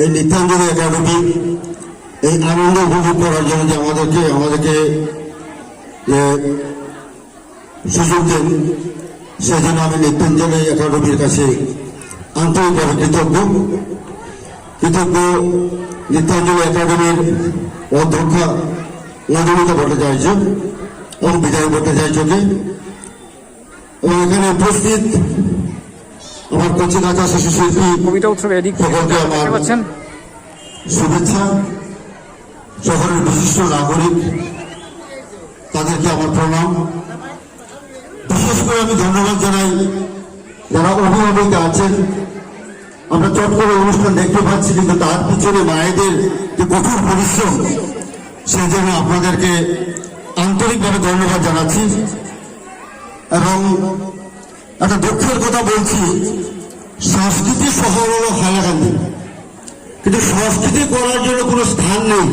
এই নিত্যাঞ্জলি একাডেমি, এই আনন্দ উপভোগ করার জন্য যে আমাদেরকে আমাদেরকে সুযোগ দেন, সেজন্য আমি নিত্যাঞ্জলি একাডেমির কাছে আন্তরিকভাবে কৃতজ্ঞ। কৃতজ্ঞ নিত্যাঞ্জলি একাডেমির অধ্যক্ষা মধুমিতা ভট্টাচার্য এবং বিজয় ভট্টাচার্যকে। এবং এখানে উপস্থিত আমার কচি কাঁচা শিশু শিল্পী কবিতা উৎসবে এদিক দেখতে পাচ্ছেন। শুভেচ্ছা। শহরের বিশিষ্ট নাগরিক তাদেরকে আমার প্রণাম। বিশেষ করে আমি ধন্যবাদ জানাই যারা অভিভাবক আছেন। আমরা চট করে অনুষ্ঠান দেখতে পাচ্ছি কিন্তু তার পিছনে মায়েদের যে কঠোর পরিশ্রম সেই জন্য আপনাদেরকে আন্তরিকভাবে ধন্যবাদ জানাচ্ছি। এবং একটা দুঃখের কথা বলছি, সংস্কৃতি শহর হলো হাইলাকান্দি কিন্তু সংস্কৃতি করার জন্য কোনো স্থান নেই।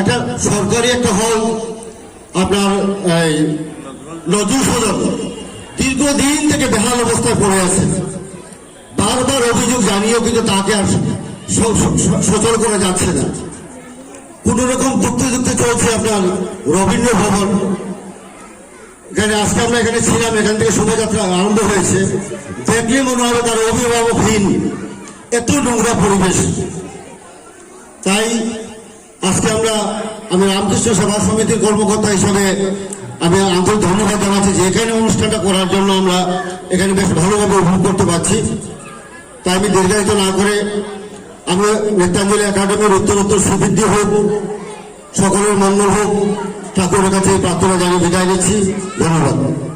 একটা সরকারি একটা হল, আপনার এই নজরুল সদন দীর্ঘদিন থেকে বেহাল অবস্থায় পড়ে আছে। বারবার অভিযোগ জানিয়েও কিন্তু তাকে আর সচল করা যাচ্ছে না। কোন রকম দুঃখে দুঃখে চলছে আপনার রবীন্দ্র ভবন। এখানে আজকে আমরা এখানে ছিলাম, এখান থেকে শোভাযাত্রা আরম্ভ হয়েছে। দেখলে মনে হবে তার অভিভাবকহীন এত নোংরা পরিবেশ। তাই আজকে আমরা, আমি রামকৃষ্ণ সভা সমিতির কর্মকর্তা হিসাবে আমি আন্তরিক ধন্যবাদ জানাচ্ছি যে এখানে অনুষ্ঠানটা করার জন্য আমরা এখানে বেশ ভালোভাবে উপভোগ করতে পারছি। তাই আমি দীর্ঘায়িত না করে আমরা নেতাঞ্জলি একাডেমির উত্তর উত্তর সুবৃদ্ধি হোক সকলের মঙ্গল হোক। ঠাকুরের কাছে প্রার্থনা জানিয়ে বিদায় নিচ্ছি। ধন্যবাদ।